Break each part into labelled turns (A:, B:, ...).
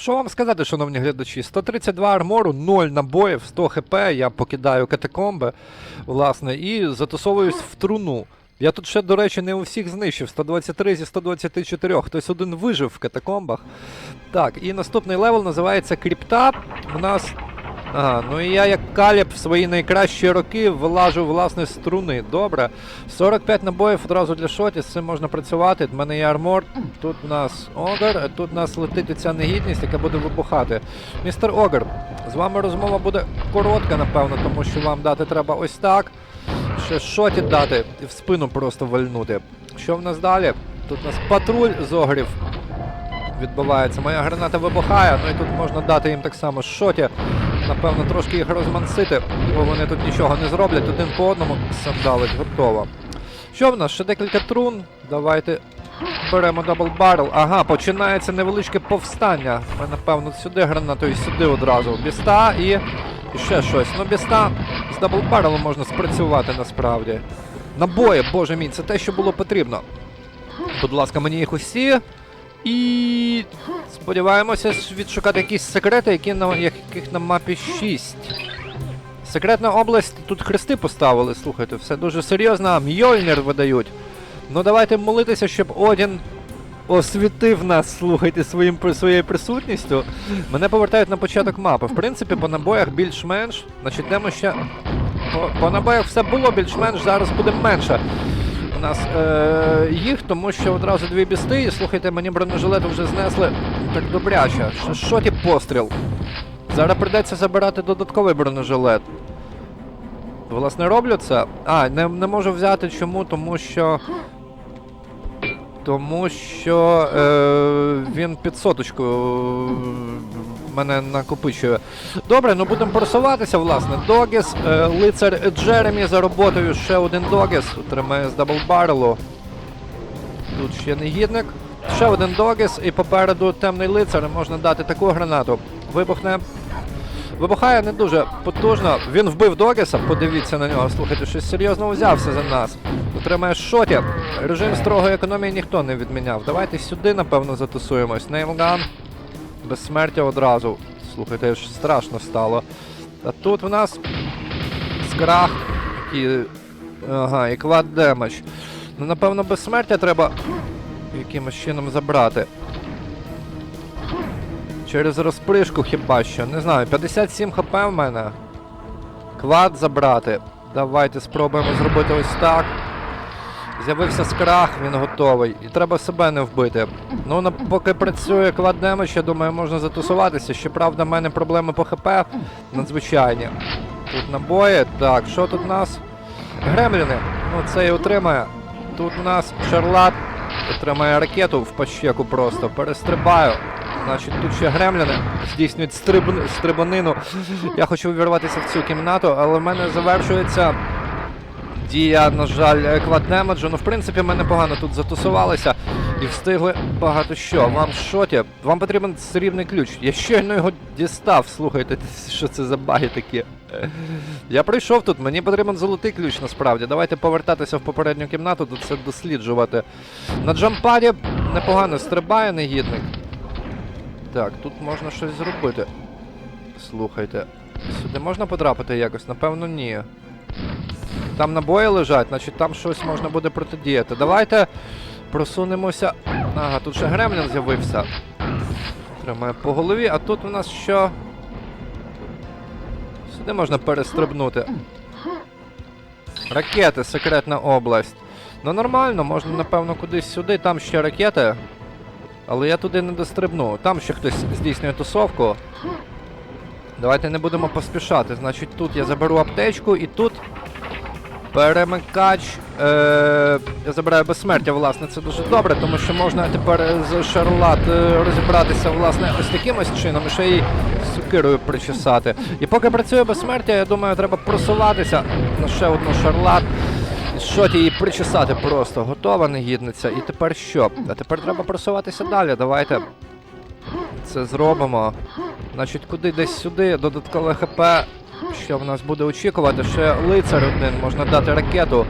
A: Що вам сказати, шановні глядачі? 132 армору, 0 набоїв, 100 хп, я покидаю катакомби, власне, і затусовуюсь в труну. Я тут ще, до речі, не у всіх знищив. 123 зі 124. Хтось один вижив в катакомбах. Так, і наступний левел називається Кріпта. У нас. Ага, ну і я як каліб в свої найкращі роки вилажу власне струни. Добре. 45 набоїв одразу для шоті, з цим можна працювати. В мене є армор. Тут у нас Огар, тут у нас летить оця негідність, яка буде вибухати. Містер Огар, з вами розмова буде коротка, напевно, тому що вам дати треба ось так. Ще шоті дати і в спину просто вальнути. Що в нас далі? Тут у нас патруль з огрів відбувається. Моя граната вибухає, ну і тут можна дати їм так само шоті. Напевно, трошки їх розмансити, бо вони тут нічого не зроблять, один по одному сандалить, готово. Що в нас? Ще декілька трун. Давайте беремо дабл баррел. Ага, починається невеличке повстання. Ми, напевно, сюди гранату і сюди одразу. Біста і. Ще щось. Ну, біста з дабл баррелом можна спрацювати насправді. Набої, боже мій, це те, що було потрібно. Будь ласка, мені їх усі. І сподіваємося відшукати якісь секрети, які на яких на мапі 6. Секретна область, тут хрести поставили, слухайте, все дуже серйозно. Мьольнір видають. Ну давайте молитися, щоб Одін освітив нас, слухайте, своїм своєю присутністю. Мене повертають на початок мапи. В принципі, по набоях більш-менш. Значить, йдемо ще. По, по набоях все було більш-менш, зараз буде менше. Нас е, їх, тому що одразу дві бісти, і слухайте, мені бронежилету вже знесли так добряче. Що, що ті постріл? Зараз прийдеться забирати додатковий бронежилет. Власне, роблю це. А, не, не можу взяти чому, тому що. Тому що е, він під соточку мене накопичує. Добре, ну будемо просуватися, власне. Догіс, е, лицар Джеремі за роботою, ще один Догіс. Тримає з даблбарелу. Тут ще негідник. Ще один Догіс, і попереду темний лицар. Можна дати таку гранату. Вибухне. Вибухає не дуже потужно. Він вбив Догіса, подивіться на нього. Слухайте, щось серйозно взявся за нас. Отримає шоті. Режим строгої економії ніхто не відміняв. Давайте сюди, напевно, затусуємось. Неймган. Безсмертя одразу. Слухайте, аж страшно стало. А тут в нас скрах. І... Ага, і квад демедж. Ну, напевно, безсмертя треба якимось чином забрати. Через розпришку хіба що. Не знаю, 57 хп в мене. Квад забрати. Давайте спробуємо зробити ось так. З'явився скрах, він готовий. І треба себе не вбити. Ну, поки працює демедж, я думаю, можна затусуватися. Щоправда, в мене проблеми по ХП надзвичайні. Тут набої. Так, що тут у нас? Гремліни. Ну, це і отримає. Тут у нас Шарлат отримає ракету в пащеку просто. Перестрибаю. Значить, тут ще гремліни здійснюють стриб... стрибанину. Я хочу увірватися в цю кімнату, але в мене завершується дія, на жаль, кваднемеджу. Ну, в принципі, ми непогано тут затусувалися і встигли багато що. Вам шоті? Вам потрібен срібний ключ. Я щойно його дістав. Слухайте, що це за баги такі. Я прийшов тут, мені потрібен золотий ключ насправді. Давайте повертатися в попередню кімнату, тут це досліджувати. На джампаді непогано стрибає негідник. Так, тут можна щось зробити. Слухайте. Сюди можна потрапити якось? Напевно, ні. Там набої лежать, значить там щось можна буде протидіяти. Давайте просунемося. Ага, тут ще гремлін з'явився. Тримає по голові, а тут у нас що? Сюди можна перестрибнути. Ракети, секретна область. Ну нормально, можна, напевно, кудись сюди, там ще ракети. Але я туди не дострибну. Там ще хтось здійснює тусовку. Давайте не будемо поспішати. Значить, тут я заберу аптечку і тут перемикач. Е- я забираю безсмертя, власне, це дуже добре, тому що можна тепер з Шарлат е, розібратися, власне, ось таким ось чином, і ще й сукирою причесати. І поки працює безсмертя, я думаю, треба просуватися на ще одну Шарлат. Шоті її причесати просто. Готова негідниця. І тепер що? А тепер треба просуватися далі. Давайте це зробимо. Значить, куди десь сюди, додаткове ХП. Що в нас буде очікувати? Ще лицар один, можна дати ракету.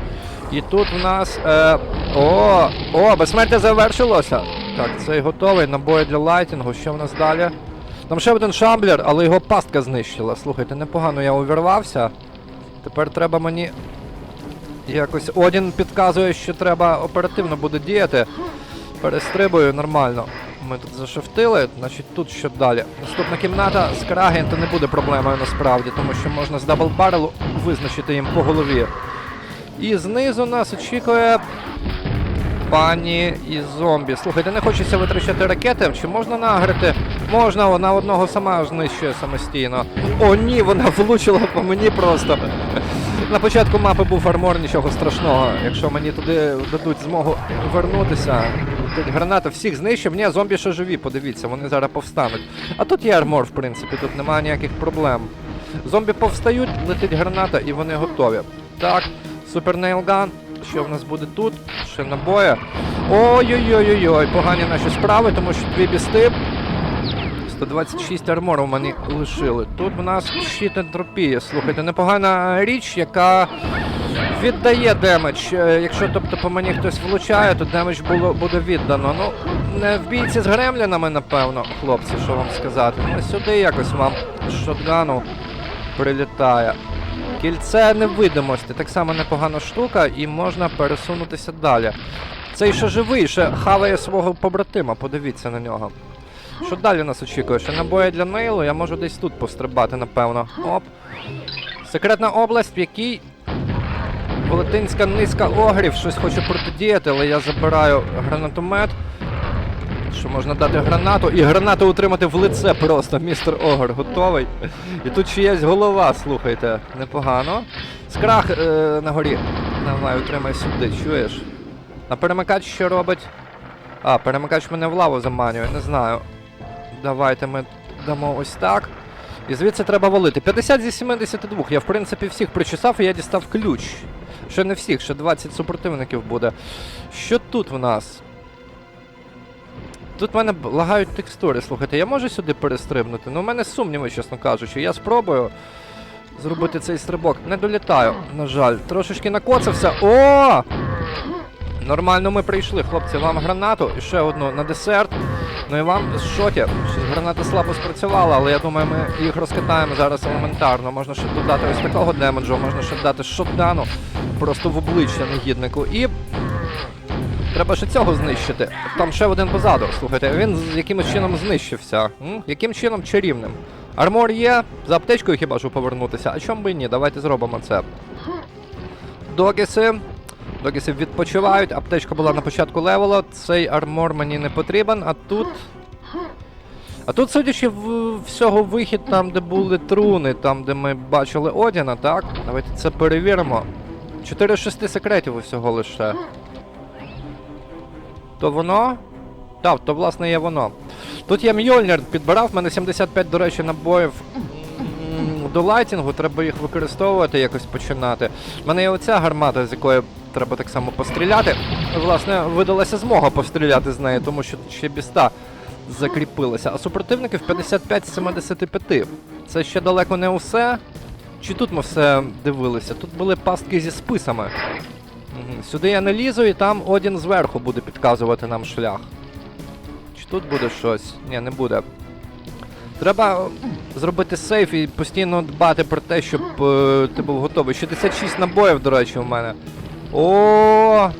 A: І тут в нас. Е, о! О, безсмертя завершилося! Так, цей готовий. Набої для лайтінгу. Що в нас далі? Там ще один шамблер, але його пастка знищила. Слухайте, непогано я увірвався. Тепер треба мені. Якось Одін підказує, що треба оперативно буде діяти. Перестрибую нормально. Ми тут зашифтили, значить тут що далі. Наступна кімната з Краген, то не буде проблемою насправді, тому що можна з даблбарелу визначити їм по голові. І знизу нас очікує пані і зомбі. Слухайте, не хочеться витрачати ракети. Чи можна нагрити? Можна, вона одного сама знищує самостійно. О, ні, вона влучила по мені просто. На початку мапи був армор, нічого страшного. Якщо мені туди дадуть змогу вернутися. Граната всіх знищив. Ні, зомбі ще живі, подивіться, вони зараз повстануть. А тут є армор, в принципі, тут немає ніяких проблем. Зомбі повстають, летить граната і вони готові. Так, супер нейлган. Що в нас буде тут? Ще набої. Ой-ой-ой-ой-ой, погані наші справи, тому що дві бісти. 126 армору мені лишили. Тут в нас щит ентропії. Слухайте, непогана річ, яка віддає демедж. Е, Якщо тобто по мені хтось влучає, то демедж було, буде віддано. Ну, не в бійці з гремлінами, напевно, хлопці, що вам сказати. Ну, сюди якось вам шотгану прилітає. Кільце невидимості, так само непогана штука, і можна пересунутися далі. Цей ще живий, ще хаває свого побратима, подивіться на нього. Що далі нас очікує? Ще набої для нейлу, я можу десь тут пострибати, напевно. Оп. Секретна область, в якій велетенська низка огрів щось хоче протидіяти, але я забираю гранатомет. Що можна дати гранату і гранату утримати в лице просто. Містер Огр готовий. І тут чиясь голова, слухайте, непогано. Скрах е, на горі. Давай, утримай сюди, чуєш? А перемикач що робить? А, перемикач мене в лаву заманює, не знаю. Давайте ми дамо ось так. І звідси треба валити. 50 зі 72. Я в принципі всіх причесав і я дістав ключ. Ще не всіх, ще 20 супротивників буде. Що тут в нас? Тут в мене лагають текстури, слухайте, я можу сюди перестрибнути? Ну, у мене сумніви, чесно кажучи. Я спробую зробити цей стрибок. Не долітаю, на жаль. Трошечки накоцався. О! Нормально ми прийшли, хлопці. Вам гранату і ще одну на десерт. Ну і вам з шоті. Граната слабо спрацювала, але я думаю, ми їх розкатаємо зараз елементарно. Можна ще додати ось такого демеджу, можна ще дати шотгану просто в обличчя негіднику. І Треба ще цього знищити. Там ще один позаду. Слухайте, він якимось чином знищився. М? Яким чином чарівним? Армор є, за аптечкою хіба що повернутися. А чому би ні? Давайте зробимо це. Догіси. Догіси відпочивають. Аптечка була на початку левела. Цей армор мені не потрібен, а тут. А тут, судячи в всього вихід там, де були труни, там, де ми бачили Одіна, так? Давайте це перевіримо. 4 з 6 секретів усього лише. То воно? Так, то власне є воно. Тут я Мьольнір підбирав, в мене 75, до речі, набоїв до лайтінгу, треба їх використовувати, якось починати. У мене є оця гармата, з якої треба так само постріляти. Власне, видалася змога постріляти з неї, тому що ще біста закріпилася. А супротивників 55 з 75. Це ще далеко не усе. Чи тут ми все дивилися? Тут були пастки зі списами. Мгм. Сюди я не лізу, і там Одін зверху буде підказувати нам шлях. Чи тут буде щось? Ні, не буде. Треба зробити сейф і постійно дбати про те, щоб е, ти був готовий. 66 набоїв, до речі, у мене. О!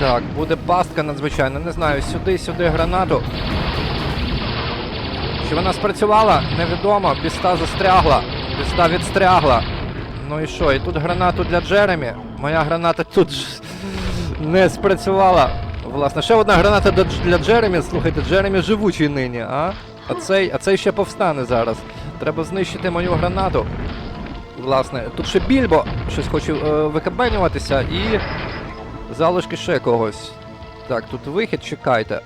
A: Так, буде пастка надзвичайно. Не знаю, сюди, сюди гранату. Чи вона спрацювала? Невідомо. Біста застрягла. Біста відстрягла. Ну і що? І тут гранату для Джеремі. Моя граната тут не спрацювала. Власне, ще одна граната для, Джеремі. Слухайте, Джеремі живучий нині, а? А цей, а цей ще повстане зараз. Треба знищити мою гранату. Власне, тут ще більбо щось хочу е, викабенюватися і залишки ще когось. Так, тут вихід, чекайте.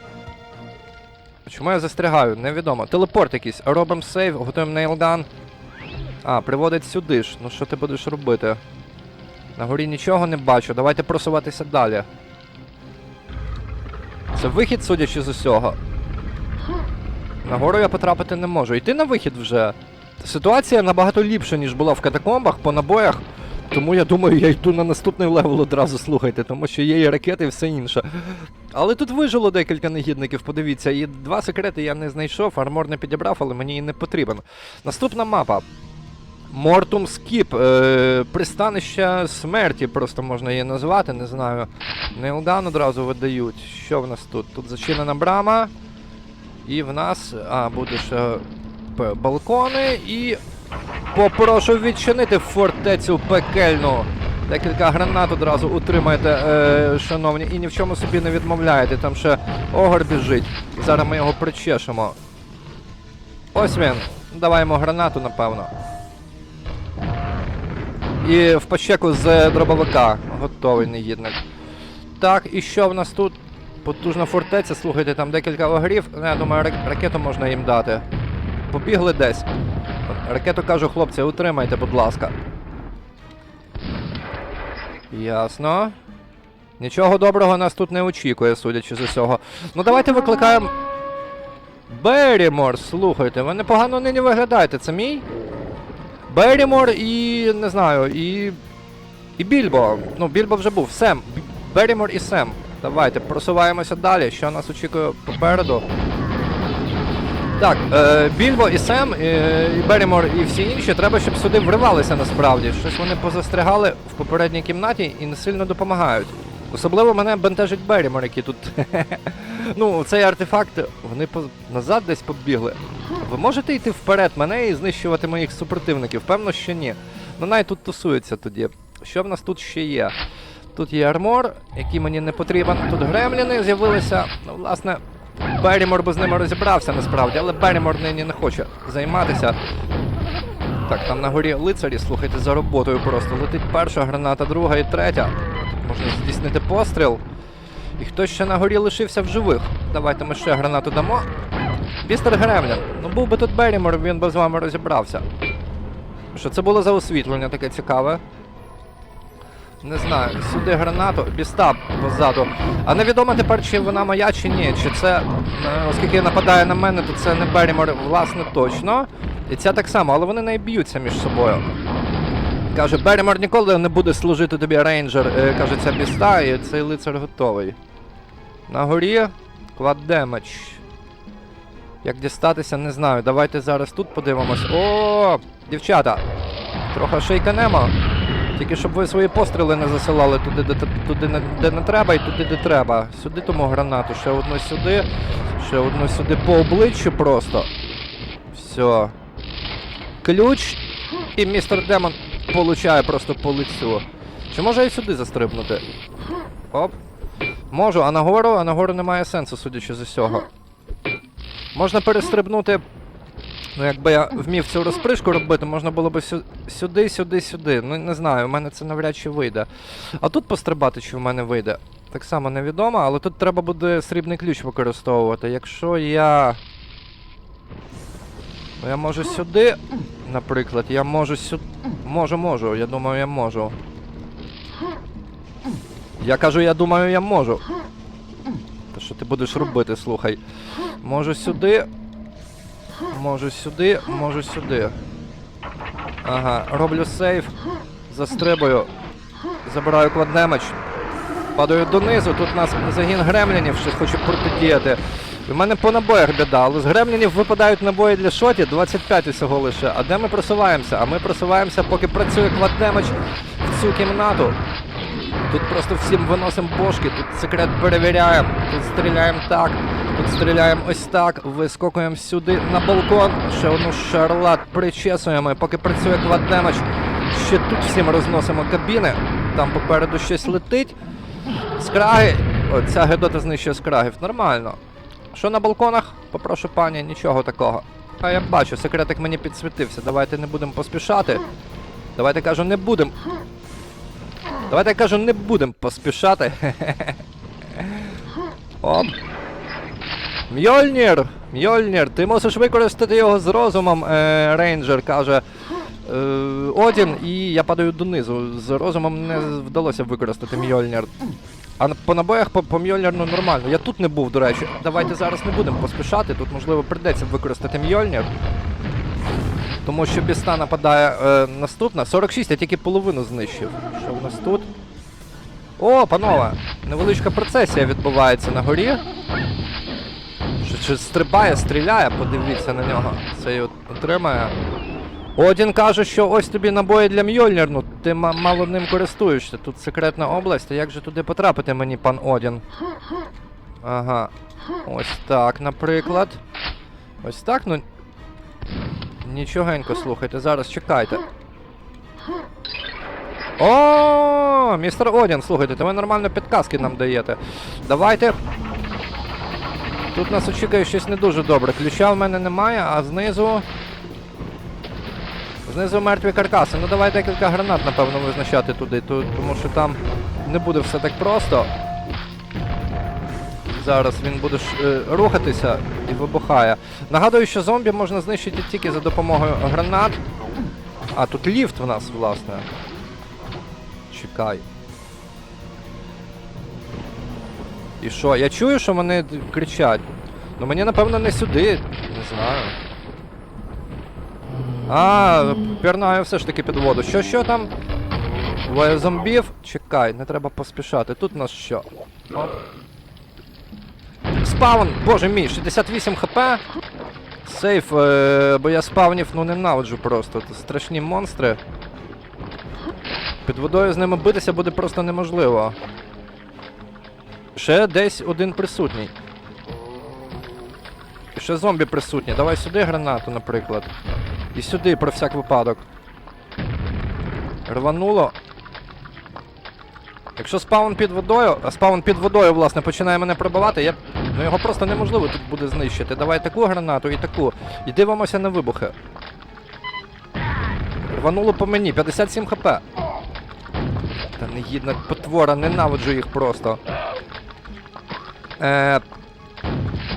A: Чому я застрягаю? Невідомо. Телепорт якийсь. Робимо сейв, готуємо нейлган. А, приводить сюди ж. Ну що ти будеш робити? На горі нічого не бачу. Давайте просуватися далі. Це вихід, судячи з усього. Нагору я потрапити не можу. Йти на вихід вже. Ситуація набагато ліпша, ніж була в катакомбах. По набоях Тому я думаю, я йду на наступний левел одразу слухайте, тому що є і ракети і все інше. Але тут вижило декілька негідників, подивіться, і два секрети я не знайшов, армор не підібрав, але мені і не потрібен. Наступна мапа. Мортум Скіп. Е, пристанище смерті, просто можна її назвати, не знаю. Неудан одразу видають. Що в нас тут? Тут зачинена брама. І в нас. А, буде ще балкони і. Попрошу відчинити фортецю пекельну. Декілька гранат одразу утримайте, е, шановні, і ні в чому собі не відмовляєте. Там ще огор біжить. Зараз ми його причешемо. Ось він. Даваємо гранату, напевно. І в пащеку з дробовика. Готовий негідник. Так, і що в нас тут? Потужна фортеця, слухайте, там декілька огрів. Ну, Я думаю, рак- ракету можна їм дати. Побігли десь. Ракету кажу, хлопці, утримайте, будь ласка. Ясно. Нічого доброго нас тут не очікує, судячи з усього. Ну давайте викликаємо. Берімор, слухайте, ви непогано нині виглядаєте, це мій? Берімор і. не знаю, і. І Більбо. Ну, Більбо вже був. Сем. Берімор і Сем. Давайте просуваємося далі. Що нас очікує попереду? Так, е, Більбо і Сем, е, і Берімор і всі інші, треба, щоб сюди вривалися насправді. Щось вони позастрягали в попередній кімнаті і не сильно допомагають. Особливо мене бентежить Берімор, який тут. ну, цей артефакт, вони назад десь побігли. Ви можете йти вперед мене і знищувати моїх супротивників? Певно, що ні. Ну навіть тут тусуються тоді. Що в нас тут ще є? Тут є армор, який мені не потрібен. Тут гремліни з'явилися. Ну, власне, Берімор би з ними розібрався насправді, але Берімор нині не хоче займатися. Так, там на горі лицарі, слухайте, за роботою просто. Летить перша граната, друга і третя. Тут можна здійснити постріл. І хтось ще на горі лишився в живих. Давайте ми ще гранату дамо. Містер Гремлін, ну був би тут Берімор, він би з вами розібрався. Що це було за освітлення таке цікаве? Не знаю, сюди гранату, біста позаду. А невідомо тепер, чи вона моя, чи ні. Чи це, е, оскільки нападає на мене, то це не Берімор, власне, точно. І ця так само, але вони не б'ються між собою. Каже, Берімор ніколи не буде служити тобі рейнджер, е, каже ця біста, і цей лицар готовий. На горі квад демедж. Як дістатися, не знаю. Давайте зараз тут подивимось. О, дівчата! Трохи шейканемо. Тільки щоб ви свої постріли не засилали туди, де, туди не, де не треба, і туди, де треба. Сюди тому гранату, ще одну сюди, ще одну сюди по обличчю просто. Все. Ключ. І містер Демон получає просто по лицю. Чи може я сюди застрибнути? Оп. Можу, а нагору, а нагору немає сенсу, судячи з усього. Можна перестрибнути. Ну, якби я вмів цю розпришку робити, можна було б сюди, сюди, сюди. Ну, не знаю, у мене це навряд чи вийде. А тут пострибати, чи в мене вийде. Так само невідомо, але тут треба буде срібний ключ використовувати. Якщо я. Ну, я можу сюди, наприклад, я можу сюди. Можу, можу, я думаю, я можу. Я кажу, я думаю, я можу. Та що ти будеш робити, слухай. Можу сюди. Можу сюди, можу сюди. Ага, роблю сейф. Застрибую. Забираю кладнемеч. Падаю донизу, тут у нас загін гремлінів, щось хоче протидіяти. У мене по набоях біда, але з гремлінів випадають набої для шоті 25 усього лише. А де ми просуваємося? А ми просуваємося, поки працює кладнемеч в цю кімнату. Тут просто всім виносимо бошки, тут секрет перевіряємо, тут стріляємо так, тут стріляємо ось так, вискокуємо сюди на балкон, ще одну шарлат причесуємо, поки працює кладдемедж, ще тут всім розносимо кабіни, там попереду щось летить. Скраги. О, ця гедота знищує скрагів. Нормально. Що на балконах? Попрошу пані, нічого такого. А я бачу, секретик мені підсвітився. Давайте не будемо поспішати. Давайте кажу, не будемо. Давайте я кажу, не будемо поспішати. Оп. Мьольнір! Мьольнір, ти мусиш використати його з розумом, е, рейнджер каже. Е, Одін, і я падаю донизу. З розумом не вдалося використати Мьольнір. А по набоях по, по Мьольнірну нормально. Я тут не був, до речі. Давайте зараз не будемо поспішати. Тут, можливо, придеться використати Мьольнір. Тому що біста нападає е, наступна. 46, я тільки половину знищив. Що в нас тут? О, панове! Невеличка процесія відбувається на горі. Що, що стрибає, стріляє, подивіться на нього. Цей от отримає. Один каже, що ось тобі набої для Мьольнір, ну ти ма- мало ним користуєшся. Тут секретна область, а як же туди потрапити мені, пан Одін? Ага. Ось так, наприклад. Ось так, ну. Нічогенько, слухайте, зараз чекайте. О, містер Одін, слухайте, то ви нормально підказки нам даєте. Давайте. Тут нас очікує щось не дуже добре. Ключа в мене немає, а знизу. Знизу мертві каркаси. Ну давай декілька гранат, напевно, визначати туди, ту- тому що там не буде все так просто. Зараз він буде е, рухатися і вибухає. Нагадую, що зомбі можна знищити тільки за допомогою гранат. А, тут ліфт в нас, власне. Чекай. І що? Я чую, що вони кричать. Ну мені напевно не сюди. Не знаю. А, пірнаю все ж таки під воду. Що, що там? Двоє зомбів? Чекай, не треба поспішати. Тут у нас що? Оп. Спаун! Боже мій, 68 хп. Сейф, е, бо я спавнів ну ненавиджу просто. Це страшні монстри. Під водою з ними битися буде просто неможливо. Ще десь один присутній. Ще зомбі присутні. Давай сюди гранату, наприклад. І сюди про всяк випадок. Рвануло. Якщо спаун під водою, а спаун під водою, власне, починає мене пробивати, я... ну його просто неможливо тут буде знищити. Давай таку гранату і таку. І дивимося на вибухи. Рвануло по мені, 57 хп. Та негідна потвора, ненавиджу їх просто. Е,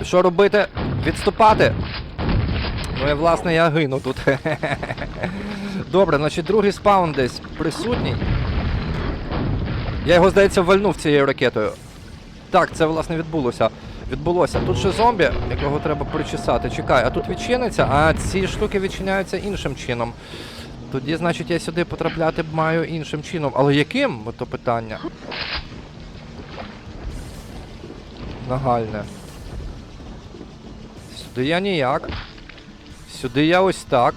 A: що робити? Відступати? Ну і власне я гину тут. Добре, значить другий спаун десь присутній. Я його, здається, вальнув цією ракетою. Так, це власне відбулося. Відбулося. Тут ще зомбі, якого треба причесати. Чекай, а тут відчиниться, а ці штуки відчиняються іншим чином. Тоді, значить, я сюди потрапляти б маю іншим чином. Але яким? Ото питання. Нагальне. Сюди я ніяк. Сюди я ось так.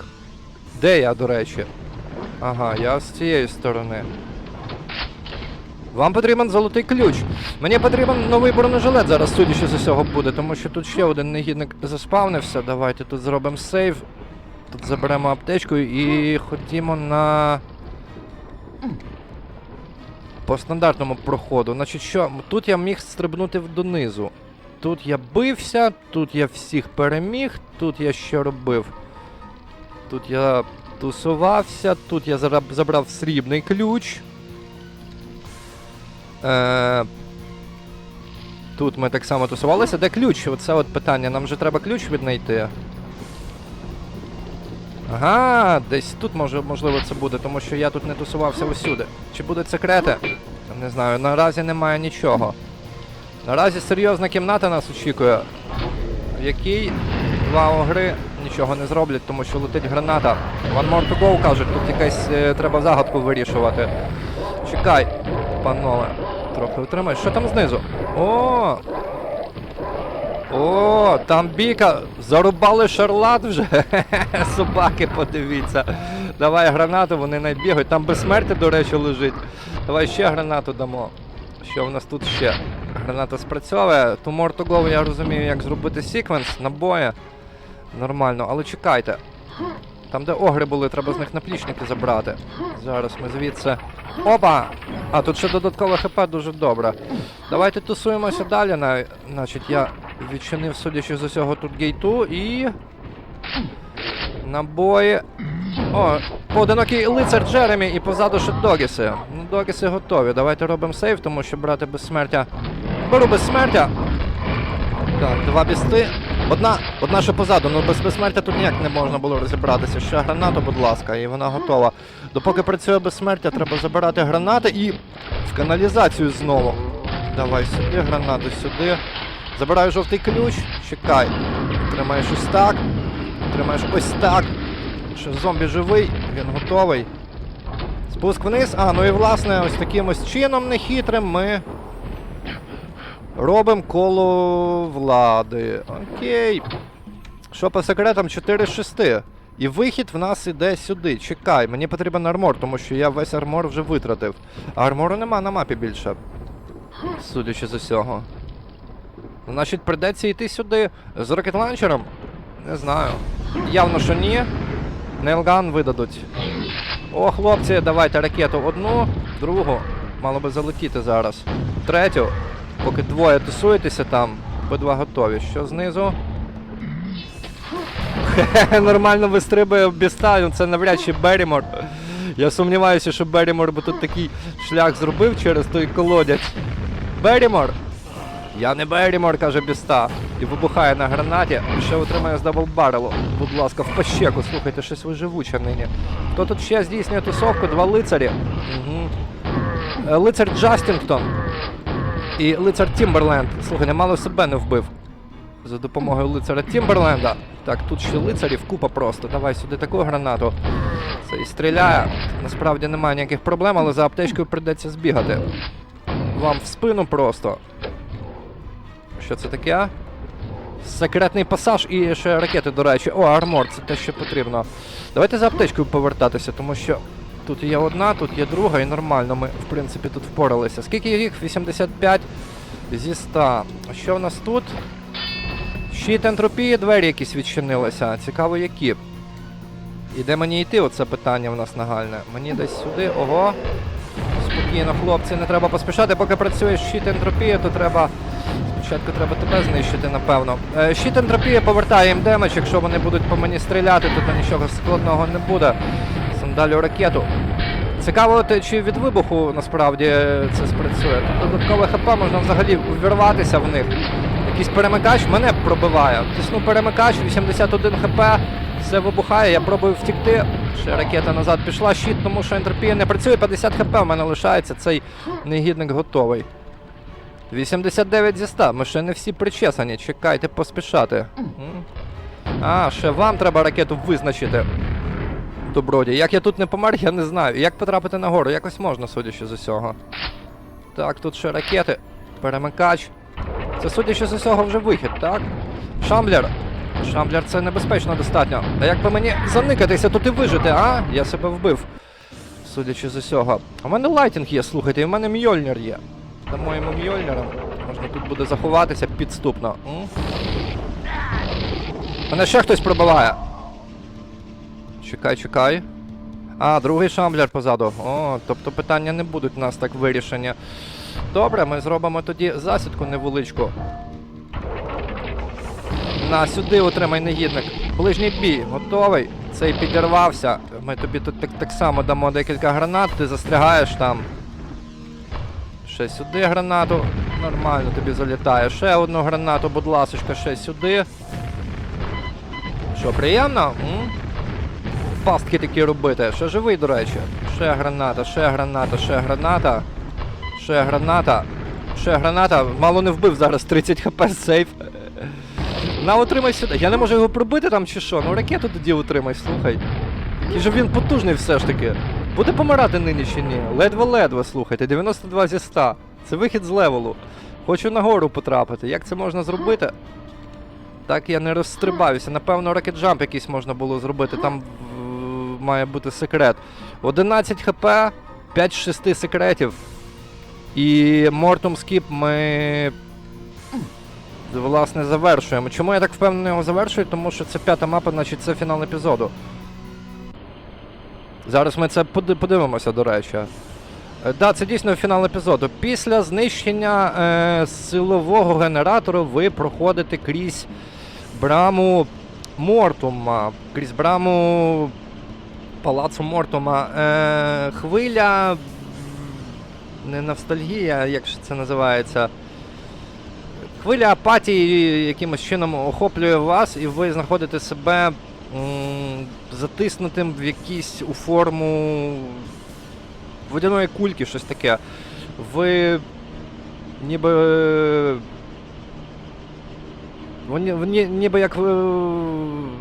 A: Де я, до речі? Ага, я з цієї сторони. Вам потрібен золотий ключ. Мені потрібен новий бронежилет зараз, судячи з усього буде, тому що тут ще один негідник заспавнився. Давайте тут зробимо сейв. Тут заберемо аптечку і ходімо на. По стандартному проходу. Значить, що? Тут я міг стрибнути донизу. Тут я бився, тут я всіх переміг, тут я що робив? Тут я тусувався, тут я забрав срібний ключ. Е, тут ми так само тусувалися. Де ключ? Оце от питання. Нам же треба ключ віднайти. Ага, десь тут може, можливо це буде, тому що я тут не тусувався усюди. Чи будуть секрети? Не знаю, наразі немає нічого. Наразі серйозна кімната нас очікує, в якій два огри нічого не зроблять, тому що летить граната. One more to go, кажуть, тут якась е, треба загадку вирішувати. Чекай, панове, трохи утримай. Що там знизу? О! О, там біка! Зарубали шарлат вже. Собаки, подивіться. Давай гранату, вони найбігають. Там безсмертя, до речі, лежить. Давай ще гранату дамо. Що в нас тут ще? Граната спрацьовує. To go, я розумію, як зробити секвенс, набої. Нормально, але чекайте. Там, де огри були, треба з них наплічники забрати. Зараз ми звідси. Опа! А, тут ще додаткове хп дуже добре. Давайте тусуємося далі. Значить, я відчинив, судячи з усього, тут гейту і. Набої. О, поодинокий лицар Джеремі і позаду ще Догіси. Ну, Догіси готові. Давайте робимо сейв, тому що брати безсмертя. Беру безсмертя. Так, два бісти. Одна, одна ще позаду, ну без безсмертя тут ніяк не можна було розібратися. Ще гранату, будь ласка, і вона готова. Допоки працює безсмертя, треба забирати гранати і в каналізацію знову. Давай сюди, гранату сюди. Забираю жовтий ключ. Чекай. Тримаєш ось так. Тримаєш ось так. Ще зомбі живий, він готовий. Спуск вниз. А, ну і власне, ось таким ось чином нехитрим ми робимо коло влади. Окей. Що по секретам 4 з 6. І вихід в нас іде сюди. Чекай, мені потрібен армор, тому що я весь армор вже витратив. А армору нема на мапі більше. Судячи з усього. Значить, придеться йти сюди з рокетланчером? Не знаю. Явно, що ні. Нейлган видадуть. О, хлопці, давайте ракету одну, другу. Мало би залетіти зараз. Третю. Поки двоє тусуєтеся там, обидва готові. Що знизу? Хе-хе, нормально вистрибує в біста, ну це навряд чи Берімор. Я сумніваюся, що Берімор би тут такий шлях зробив через той колодязь. Берімор! Я не Берімор, каже біста. І вибухає на гранаті, ще отримає з даблбарелу. Будь ласка, в пащеку, слухайте, щось ви живуче нині. Хто тут ще здійснює тусовку? Два лицарі. Угу. Лицар Джастінгтон і лицар Тімберленд. Слухай, немало себе не вбив. За допомогою лицаря Тімберленда. Так, тут ще лицарів купа просто. Давай сюди таку гранату. Це і стріляє. Насправді немає ніяких проблем, але за аптечкою прийдеться збігати. Вам в спину просто. Що це таке? Секретний пасаж і ще ракети, до речі. О, армор, це те, що потрібно. Давайте за аптечкою повертатися, тому що тут є одна, тут є друга, і нормально ми, в принципі, тут впоралися. Скільки їх? 85 зі 100. А що в нас тут? Щит ентропії, двері якісь відчинилися. Цікаво, які. І де мені йти? Оце питання в нас нагальне. Мені десь сюди. Ого. Спокійно, хлопці, не треба поспішати. Поки працює щит ентропії, то треба. Спочатку треба тебе знищити, напевно. Е, щит ентропії повертає їм демедж, якщо вони будуть по мені стріляти, то, то нічого складного не буде. Сандалю ракету. Цікаво, чи від вибуху насправді це спрацює. Додаткове ХП можна взагалі увірватися в них. Якийсь перемикач мене пробиває. Тисну перемикач, 81 хп, все вибухає, я пробую втікти. Ще ракета назад пішла, щит, тому що ентропія не працює, 50 хп в мене лишається, цей негідник готовий. 89 зі 100, ми ще не всі причесані, чекайте, поспішати. А, ще вам треба ракету визначити. Доброді. Як я тут не помер, я не знаю. Як потрапити на гору? Якось можна, судячи з усього. Так, тут ще ракети. Перемикач. Це судячи з усього вже вихід, так? Шамблер. Шамблер це небезпечно достатньо. А як би мені заникатися, тут і вижити, а? Я себе вбив. Судячи з усього. У мене лайтінг є, слухайте, і в мене мьольнір є. Дамо йому мьольніром. Можна тут буде заховатися підступно. М? Мене ще хтось пробиває. Чекай, чекай. А, другий шамблер позаду. О, тобто питання не будуть у нас так вирішені. Добре, ми зробимо тоді засідку невеличку. На, сюди отримай негідник. Ближній бій, готовий. Цей підірвався. Ми тобі тут так, так само дамо декілька гранат, ти застрягаєш там. Ще сюди гранату. Нормально тобі залітає. Ще одну гранату, будь ласочка, ще сюди. Що, приємно? М? Пастки такі робити. Ще живий, до речі. Ще граната, ще граната, ще граната. Ще граната. Ще граната. Мало не вбив зараз 30 хп сейф. На, отримай сюди. Я не можу його пробити там чи що? Ну ракету тоді утримай, слухай. Який же він потужний все ж таки. Буде помирати нині чи ні? Ледве-ледве, слухайте, 92 зі 100. Це вихід з левелу. Хочу нагору потрапити. Як це можна зробити? Так я не розстрибаюся. Напевно, ракетджамп якийсь можна було зробити. Там має бути секрет. 11 хп, 5 з 6 секретів. І Мортум Скіп ми. Власне, завершуємо. Чому я так впевнено його завершую? Тому що це п'ята мапа, значить це фінал епізоду. Зараз ми це подивимося, до речі. Так, да, це дійсно фінал епізоду. Після знищення е, силового генератору ви проходите крізь браму Мортума. Крізь браму Палацу Мортума. Е, хвиля. Не ностальгія, як ж це називається. Хвиля апатії якимось чином охоплює вас, і ви знаходите себе м, затиснутим в якісь у форму водяної кульки, щось таке. Ви ніби Вони, вони ніби як ви.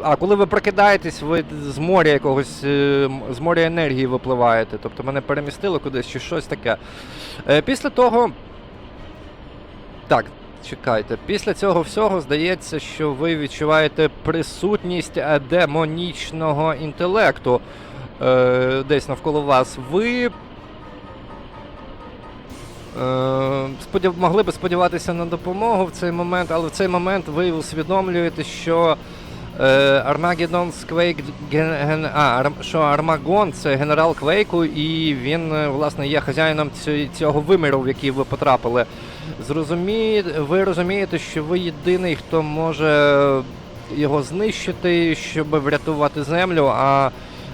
A: А, коли ви прокидаєтесь, ви з моря якогось, е, з моря енергії випливаєте. Тобто мене перемістило кудись чи щось таке. Е, Після того. Так, чекайте. Після цього всього здається, що ви відчуваєте присутність е, демонічного інтелекту е, десь навколо вас. Ви. Е, сподів... могли би сподіватися на допомогу в цей момент, але в цей момент ви усвідомлюєте, що Quake ген... ген- а, що Армагон це генерал Квейку, і він е, власне є хазяїном цього виміру, в який ви потрапили. Зрозумі... Ви розумієте, що ви єдиний, хто може його знищити, щоб врятувати землю, а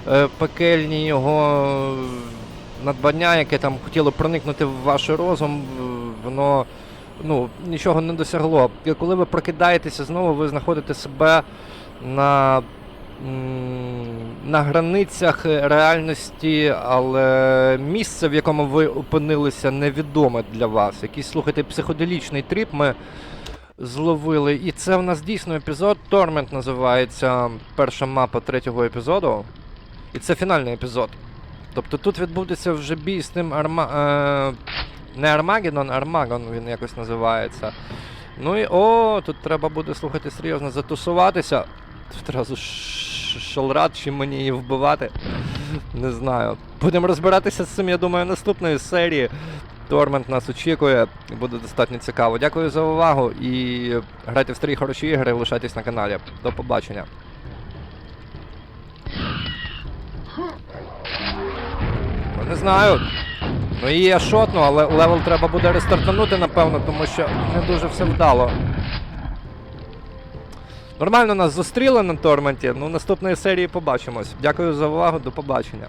A: е, пекельні його надбання, яке там хотіло проникнути в ваш розум, воно ну, нічого не досягло. І коли ви прокидаєтеся знову, ви знаходите себе на, на границях реальності, але місце, в якому ви опинилися, невідоме для вас. Якийсь, слухайте, психоделічний тріп ми зловили. І це в нас дійсно епізод. Тормент називається перша мапа третього епізоду. І це фінальний епізод. Тобто тут відбудеться вже бій з тим Арма... Е... Не Армагеддон, Армагон він якось називається. Ну і о, тут треба буде слухати серйозно затусуватися. Тут одразу ш- шалрат, чи мені її вбивати. Не знаю. Будемо розбиратися з цим, я думаю, наступної серії. Тормент нас очікує і буде достатньо цікаво. Дякую за увагу і грайте в старі хороші ігри, лишайтесь на каналі. До побачення. Ну, Не знаю. Ну її я шотну, але левел треба буде рестартанути, напевно, тому що не дуже все вдало. Нормально нас зустріли на торменті. Ну, наступної серії побачимось. Дякую за увагу, до побачення.